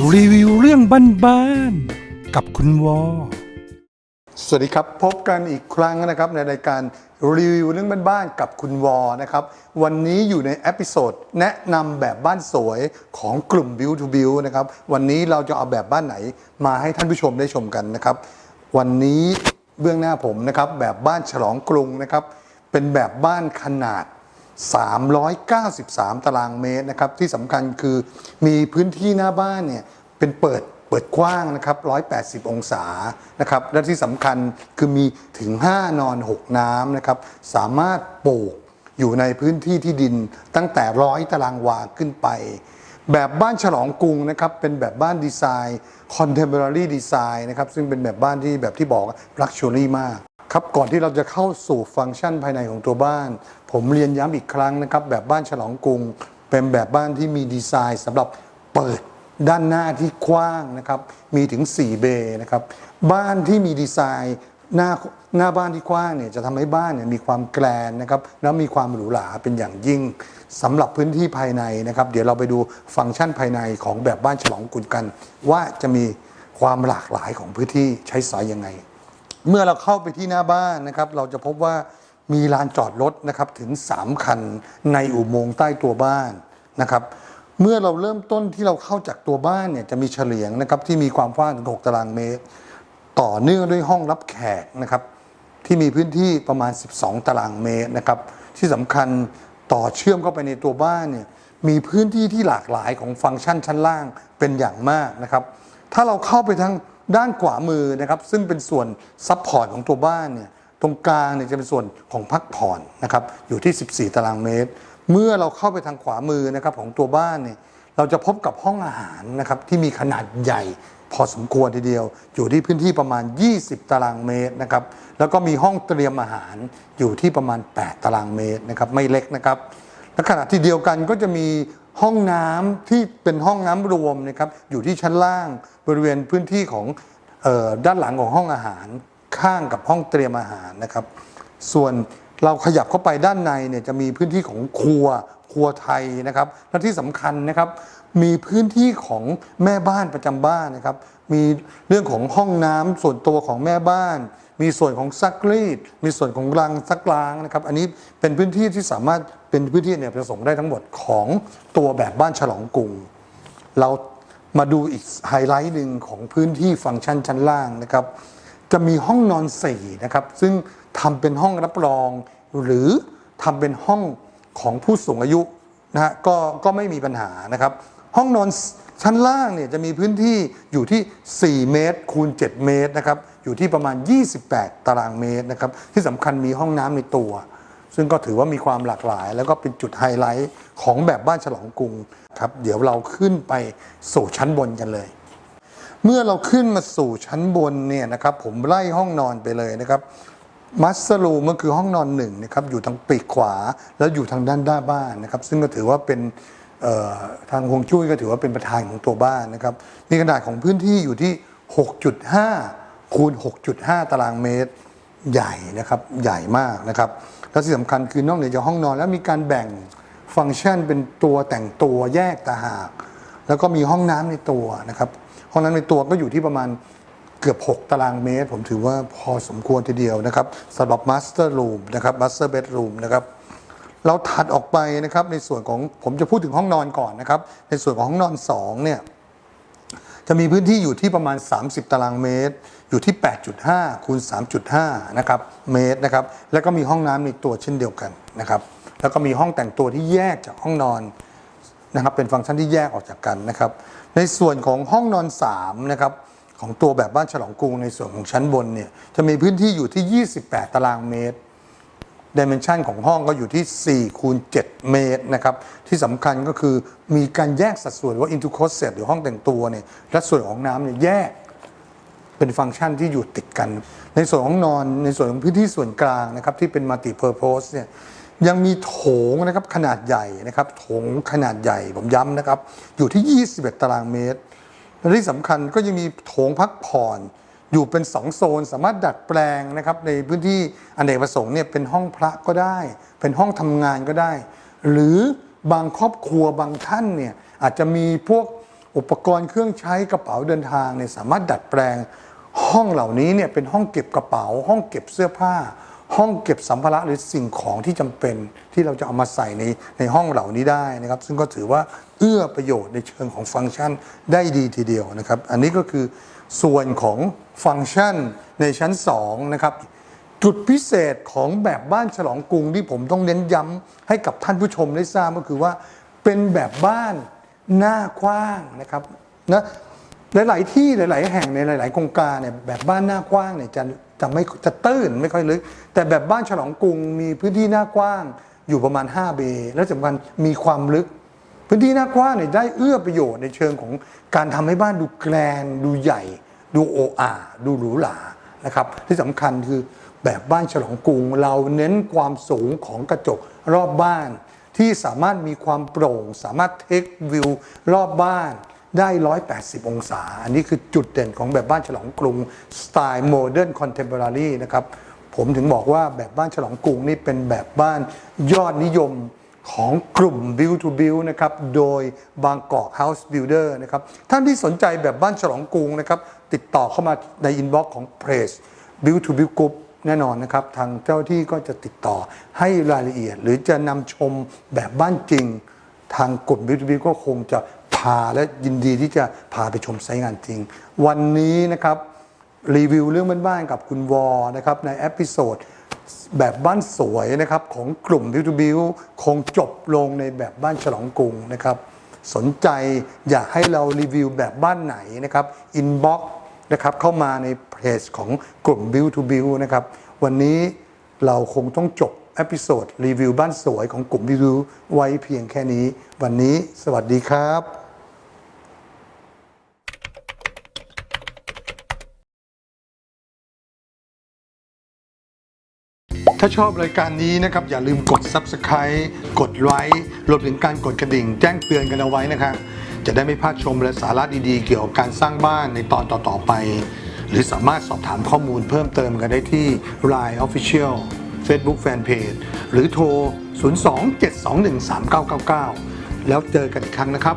รีวิวเรื่องบ้านๆกับคุณวอ สวัสดีครับ พบกันอีกครั้งนะครับในรายการรีวิวเรื่องบ้านๆกับคุณวอนะครับวันนี้อยู่ในเอพิโซดแนะนำแบบบ้านสวยของกลุ่ม Build to Build นะครับวันนี้เราจะเอาแบบบ้านไหนมาให้ท่านผู้ชมได้ชมกันนะครับ วันนี้เบื้องหน้าผมนะครับแบบบ้านฉลองกรุงนะครับเป็นแบบบ้านขนาด 393 ตารางเมตรนะครับที่สำคัญคือมีพื้นที่หน้าบ้านเนี่ยเป็นเปิดเปิดกว้างนะครับ 180 องศานะครับและที่สำคัญคือมีถึง 5 นอน 6 น้ำนะครับสามารถปลูกอยู่ในพื้นที่ที่ดินตั้งแต่ร้อยตารางวาขึ้นไป แบบบ้านฉลองกรุงนะครับเป็นแบบบ้านดีไซน์ contemporary design นะครับซึ่งเป็นแบบบ้านที่แบบที่บอก luxury มาก ครับก่อนที่เราจะเข้าสู่ฟังก์ชันภายในของตัวบ้าน ผมเรียนย้ำอีกครั้งนะครับ แบบบ้านฉลองกรุง เป็นแบบบ้านที่มีดีไซน์สำหรับเปิดด้านหน้าที่กว้างนะครับ มีถึง 4 เบย์นะครับบ้านที่มีดีไซน์หน้าหน้าบ้านที่กว้างเนี่ยจะทำให้บ้านเนี่ยมีความแกลนนะครับแล้วมีความหรูหราเป็นอย่างยิ่งสำหรับพื้นที่ภายในนะครับ เดี๋ยวเราไปดูฟังก์ชันภายในของแบบบ้านฉลองกรุงกัน ว่าจะมีความหลากหลายของพื้นที่ใช้สอยยังไง เมื่อเราเข้าไปที่หน้าบ้านนะครับ เราจะพบว่ามีลานจอดรถนะครับถึง 3 คันในอุโมงค์ใต้ตัวบ้านนะครับ เมื่อเราเริ่มต้นที่เราเข้าจากตัวบ้านเนี่ยจะมีเฉลียงนะครับที่มีความกว้างถึง 6 ตารางเมตร ต่อเนื่องด้วยห้องรับแขกนะครับที่มีพื้นที่ประมาณ 12 ตารางเมตรนะครับ ที่สำคัญต่อเชื่อมเข้าไปในตัวบ้านเนี่ยมีพื้นที่ที่หลากหลายของฟังก์ชันชั้นล่างเป็นอย่างมากนะครับ ถ้าเราเข้าไปทาง ด้านขวามือนะครับ ซึ่งเป็นส่วนซับพอร์ตของตัวบ้านเนี่ยตรงกลางเนี่ยจะเป็นส่วนของพักผ่อนนะครับอยู่ที่ 14 ตารางเมตร เมื่อเราเข้าไปทางขวามือนะครับของตัวบ้านเนี่ยเราจะพบกับห้องอาหารนะครับที่มีขนาดใหญ่พอสมควรทีเดียว อยู่ที่พื้นที่ประมาณ 20 ตารางเมตรนะครับแล้วก็มีห้องเตรียมอาหารอยู่ที่ประมาณ 8 ตารางเมตรนะครับไม่เล็กนะครับและขณะที่เดียวกันก็จะมี ห้องน้ำที่เป็นห้องน้ำรวมนะครับอยู่ที่ชั้นล่างบริเวณพื้นที่ของออด้านหลังของห้องอาหารข้างกับห้องเตรียมอาหารนะครับ ส่วน เราขยับเข้าไปด้านในเนี่ยจะมีพื้นที่ของครัวครัวไทยนะครับ และที่สำคัญนะครับ มีพื้นที่ของแม่บ้านประจำบ้านนะครับ มีเรื่องของห้องน้ำส่วนตัวของแม่บ้าน มีส่วนของซักรีด มีส่วนของรังซักล้างนะครับ อันนี้เป็นพื้นที่ที่สามารถเป็นพื้นที่เนี่ยประสงค์ได้ทั้งหมดของตัวแบบบ้านฉลองกรุง เรามาดูอีกไฮไลท์หนึ่งของพื้นที่ฟังก์ชันชั้นล่างนะครับ จะมีห้องนอนสี่นะครับ ซึ่ง ทำเป็นห้องรับรอง หรือทำเป็นห้องของผู้สูงอายุนะฮะก็ก็ไม่มีปัญหานะครับ ห้องนอนชั้นล่างเนี่ยจะมีพื้นที่อยู่ที่ 4 เมตร คูณ 7 เมตรนะครับอยู่ที่ประมาณ 28 ตารางเมตรนะครับที่สำคัญมีห้องน้ำในตัว ซึ่งก็ถือว่ามีความหลากหลาย แล้วก็เป็นจุดไฮไลท์ของแบบบ้านฉลองกรุงครับเดี๋ยวเราขึ้นไปสู่ชั้นบนกันเลย เมื่อเราขึ้นมาสู่ชั้นบนเนี่ยนะครับผมไล่ห้องนอนไปเลยนะครับ มัสลูมันคือห้องนอนหนึ่งนะครับอยู่ทางปีกขวาแล้วอยู่ทางด้านด้านบ้านนะครับ ซึ่งก็ถือว่าเป็นทางฮวงจุ้ยก็ถือว่าเป็นประธานของตัวบ้านนะครับ มีขนาดของพื้นที่อยู่ที่ 6.5 คูณ 6.5 ตารางเมตรใหญ่นะครับใหญ่มากนะครับแล้วที่สำคัญคือนอกเหนือจากห้องนอน แล้วมีการแบ่งฟังก์ชันเป็นตัวแต่งตัวแยกตาหาก แล้วก็มีห้องน้ำในตัวนะครับห้องน้ำในตัวก็อยู่ที่ประมาณ เกือบ 6 ตารางเมตร ผมถือว่าพอสมควรทีเดียวนะครับสำหรับมาสเตอร์รูมนะครับมาสเตอร์เบดรูมนะครับเราถัดออกไปนะครับในส่วนของผมจะพูดถึงห้องนอนก่อนนะครับ ในส่วนของห้องนอน2เนี่ยจะมีพื้นที่อยู่ที่ประมาณ 30 ตารางเมตร อยู่ที่ 8.5คูณ3.5นะครับเมตรนะครับแล้วก็มีห้องน้ำในตัวเช่นเดียวกันนะครับแล้วก็มีห้องแต่งตัวที่แยกจากห้องนอนนะครับเป็นฟังก์ชันที่แยกออกจากกันนะครับในส่วนของห้องนอน3นะครับ ของตัวแบบบ้านฉลองกรุงในส่วนของชั้นบนเนี่ยจะมีพื้นที่อยู่ที่ 28 ตารางเมตรดิเมนชันของห้องก็อยู่ที่4คูณ7เมตรนะครับ ที่สำคัญก็คือมีการแยกสัดส่วนว่า into closet หรือห้องแต่งตัวเนี่ยและส่วนของน้ำเนี่ยแยกเป็นฟังก์ชันที่อยู่ติดกัน ในส่วนของนอนในส่วนของพื้นที่ส่วนกลางนะครับ ที่เป็น multi purpose เนี่ยยังมีโถงนะครับขนาดใหญ่นะครับโถงขนาดใหญ่ผมย้ำนะครับ อยู่ที่ 21 ตารางเมตร และที่สำคัญก็ยังมีโถงพักผ่อน อยู่เป็น 2 โซน สามารถดัดแปลงนะครับในพื้นที่อเนกประสงค์เนี่ยเป็นห้องพระก็ได้ เป็นห้องทำงานก็ได้ หรือบางครอบครัวบางท่านเนี่ยอาจจะมีพวกอุปกรณ์เครื่องใช้กระเป๋าเดินทางเนี่ยสามารถดัดแปลงห้องเหล่านี้เนี่ยเป็นห้องเก็บกระเป๋า ห้องเก็บเสื้อผ้า ห้องเก็บสัมภาระหรือสิ่งของที่จำเป็นที่เราจะเอามาใส่ในในห้องเหล่านี้ได้นะครับ ซึ่งก็ถือว่าเอื้อประโยชน์ในเชิงของฟังก์ชันได้ดีทีเดียวนะครับ อันนี้ก็คือส่วนของฟังก์ชันในชั้น2นะครับจุดพิเศษของแบบบ้านฉลองกรุงที่ผมต้องเน้นย้ำให้กับท่านผู้ชมได้ทราบก็คือว่าเป็นแบบบ้านหน้ากว้างนะครับนะหลาย ๆ ที่หลาย ๆ แห่งในหลาย ๆ โครงการเนี่ยแบบบ้านหน้ากว้างเนี่ยจะ จะไม่จะตื้นไม่ค่อยลึก แต่แบบบ้านฉลองกรุงมีพื้นที่หน้ากว้างอยู่ประมาณ 5 เบ และสำคัญมีความลึก พื้นที่หน้ากว้างเนี่ยได้เอื้อประโยชน์ในเชิงของการทำให้บ้านดูแกรนดูใหญ่ ดูโออาดูหรูหรานะครับ ที่สำคัญคือแบบบ้านฉลองกรุง เราเน้นความสูงของกระจกรอบบ้าน ที่สามารถมีความโปร่ง สามารถเทควิวรอบบ้าน ได้ 180 องศา อันนี้คือจุดเด่นของแบบบ้านฉลองกรุง สไตล์โมเดิร์นคอนเทม p o r a r y นะครับ ผมถึงบอกว่าแบบบ้านฉลองกรุงนี่เป็นแบบบ้านยอดนิยมของกลุ่ม Build to Build นะครับ โดยบางกอก House Builder นะครับ ท่านที่สนใจแบบบ้านฉลองกรุงนะครับ ติดต่อเข้ามาในอินบ็อกซ์ของ p r e s s Build to Build Group แน่นอนนะครับ ทางเจ้าหน้าที่ก็จะติดต่อให้รายละเอียด หรือจะนำชมแบบบ้านจริง ทางกลุ่ม Build to Build ก็คงจะ พาและยินดีที่จะพาไปชมไซต์งานจริง วันนี้นะครับรีวิวเรื่องบ้านๆกับคุณวอนะครับในเอพิโซดแบบบ้านสวยนะครับของกลุ่ม b ิ u ทูบิวคงจบลงในแบบบ้านฉลองกรุงนะครับ สนใจอยากให้เรารีวิวแบบบ้านไหนนะครับอินบ็อกนะครับเข้ามาในเพจของกลุ่ม b ิ u ทูบิวนะครับวันนี้เราคงต้องจบเอพิโซดรีวิวบ้านสวยของกลุ่ม b ิ u ทูไว้เพียงแค่นี้ วันนี้สวัสดีครับ ถ้าชอบรายการนี้นะครับอย่าลืมกด Subscribe กดไลค์รวมถึงการกดกระดิ่ง แจ้งเตือนกันเอาไว้นะครับจะได้ไม่พลาดชมและสาระดีๆ เกี่ยวกับการสร้างบ้านในตอนต่อๆไป หรือสามารถสอบถามข้อมูลเพิ่มเติมกันได้ที่ Line Official Facebook Fanpage หรือโทร 02-721-3999 แล้วเจอกันอีกครั้งนะครับ